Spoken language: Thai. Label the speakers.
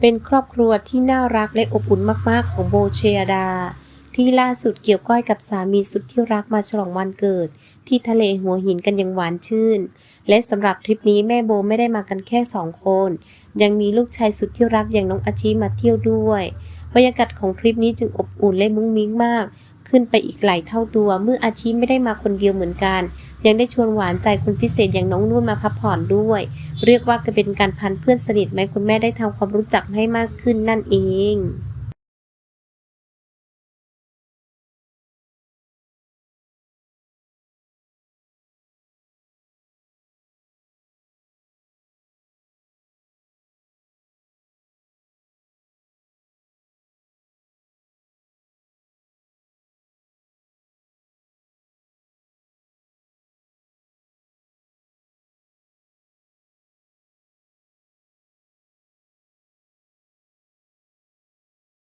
Speaker 1: เป็นครอบครัวที่น่ารักและอบอุ่นมากๆของโบเชียดา ที่ล่าสุดเกี่ยวก้อยกับสามีสุดที่รักมาฉลองวันเกิด ที่ทะเลหัวหินกันอย่างหวานชื่น และสำหรับทริปนี้แม่โบไม่ได้มากันแค่สองคน ยังมีลูกชายสุดที่รักอย่างน้องอาชีมาเที่ยวด้วยบรรยากาศของทริปนี้จึงอบอุ่นและมุ้งมิ้งมาก ขึ้นไปอีกหลายเท่าตัวเมื่ออาชีไม่ได้มาคนเดียวเหมือนกัน ยังได้ชวนหวานใจคนพิเศษอย่างน้องนุ่นมาพักผ่อนด้วย เรียกว่าจะเป็นการพันเพื่อนสนิทไหมคุณแม่ได้ทำความรู้จักให้มากขึ้นนั่นเอง